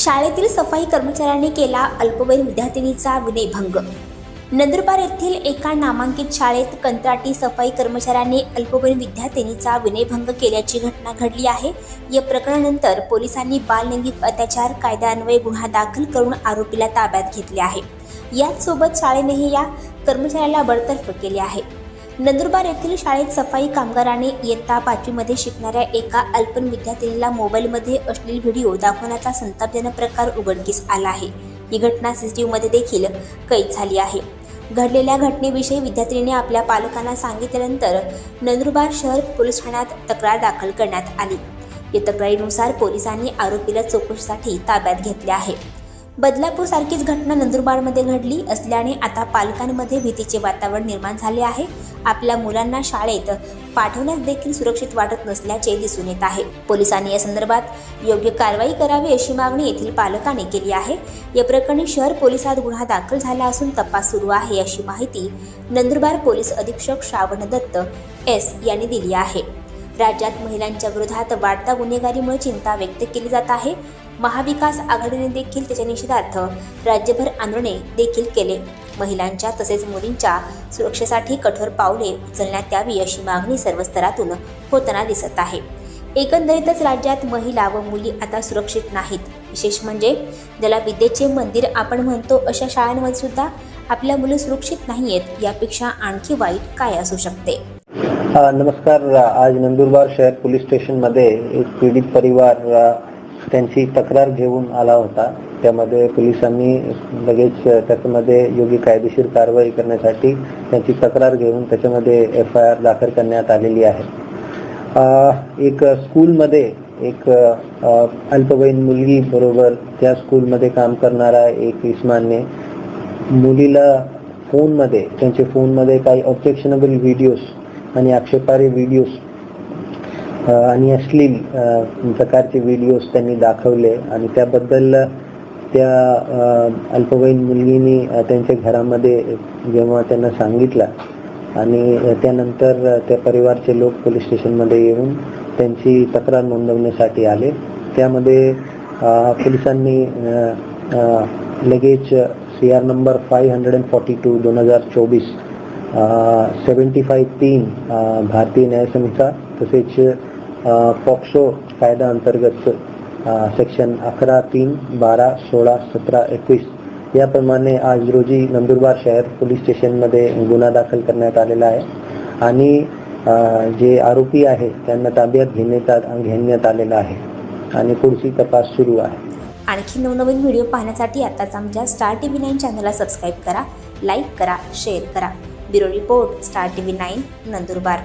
शाळेतील सफाई कर्मचाऱ्यांनी केला अल्पवयीन विद्यार्थिनीचा विनयभंग. नंदुरबार येथील एका नामांकित शाळेत कंत्राटी सफाई कर्मचाऱ्यांनी अल्पवयीन विद्यार्थिनीचा विनयभंग केल्याची घटना घडली आहे. या प्रकरणानंतर पोलिसांनी बाललैंगिक अत्याचार कायद्यान्वये गुन्हा दाखल करून आरोपीला ताब्यात घेतले आहे. याचसोबत शाळेनेही या कर्मचाऱ्याला बडतर्फ केले आहे. नंदुरबार येथील शाळेत सफाई कामगाराने इयत्ता पाचवीमध्ये शिकणाऱ्या एका अल्पन विद्यार्थिनीला मोबाईलमध्ये अश्लील व्हिडिओ दाखवण्याचा संतापजनक प्रकार उघडकीस आला आहे. ही घटना सीसीटीव्हीमध्ये देखील कैद झाली आहे. घडलेल्या घटनेविषयी विद्यार्थिनीने आपल्या पालकांना सांगितल्यानंतर नंदुरबार शहर पोलीस ठाण्यात तक्रार दाखल करण्यात आली. या तक्रारीनुसार पोलिसांनी आरोपीला चौकशीसाठी ताब्यात घेतले आहे. बदलापूर सारखीच घटना नंदुरबारमध्ये घडली असल्याने आता पालकांमध्ये भीतीचे वातावरण निर्माण झाले आहे. आपल्या मुलांना शाळेत पाठवण्यास देखील सुरक्षित वाटत नसल्याचे दिसून येत आहे. पोलिसांनी या संदर्भात योग्य कारवाई करावी अशी मागणी येथील पालकांनी केली आहे. या प्रकरणी शहर पोलिसात गुन्हा दाखल झाला असून तपास सुरू आहे अशी माहिती नंदुरबार पोलीस अधीक्षक श्रावण दत्त एस यांनी दिली आहे. राज्यात महिलांच्या विरोधात वाढता गुन्हेगारीमुळे चिंता व्यक्त केली जात आहे. महाविकास आघाडीने देखील त्याच्या निषेधार्थ राज्यभर आंदोलने देखील केले. महिलांच्या तसेच मुलींच्या सुरक्षेसाठी कठोर पावले उचलण्यात यावी अशी मागणी सर्व स्तरातून होताना दिसत आहे. एकंदरीतच राज्यात महिला व मुली आता सुरक्षित नाहीत. विशेष म्हणजे ज्याला विद्येचे मंदिर आपण म्हणतो अशा शाळांमध्ये सुद्धा आपल्या मुलं सुरक्षित नाही आहेत यापेक्षा आणखी वाईट काय असू शकते? नमस्कार. आज नंदुरबार शहर पोलीस स्टेशनमध्ये एक पीडित परिवार त्यांची तक्रार घेऊन आला होता. त्यामध्ये पोलिसांनी लगेच त्याच्यामध्ये योग्य कायदेशीर कारवाई करण्यासाठी त्यांची तक्रार घेऊन त्याच्यामध्ये एफ आय आर दाखल करण्यात आलेली आहे. एक स्कूलमध्ये एक अल्पवयीन मुलगी बरोबर त्या स्कूलमध्ये काम करणारा एक इस्मानने मुलीला फोनमध्ये त्यांच्या फोनमध्ये काही ऑब्जेक्शनेबल व्हिडिओज आणि आक्षेपारे व्हिडिओज आणि अश्लील प्रकारचे व्हिडिओज त्यांनी दाखवले. आणि त्याबद्दल त्या अल्पवयीन मुलगीने त्यांच्या घरामध्ये जेव्हा त्यांना सांगितलं आणि त्यानंतर त्या परिवारचे लोक पोलीस स्टेशनमध्ये येऊन त्यांची तक्रार नोंदवण्यासाठी आले. त्यामध्ये पोलिसांनी लगेच C R number five hundred and forty two दोन हजार चोवीस सेवन्टी फाईव्ह तीन भारतीय न्यायसंहिता तसेच पॉक्सो कायदा अंतर्गत सेक्शन अकरा तीन बारा सोळा सतरा एकवीस याप्रमाणे आज रोजी नंदुरबार शहर पोलीस स्टेशनमध्ये गुन्हा दाखल करण्यात आलेला आहे. आणि जे आरोपी आहे त्यांना ताब्यात घेण्यात घेण्यात आलेला आहे. आणि पुढची तपास सुरू आहे. आणखी नवनवीन व्हिडिओ पाहण्यासाठी आताच आमच्या स्टार टी व्ही नाईन चॅनलला सबस्क्राईब करा लाईक करा शेअर करा. Bureau report star T V nine Nandurbar.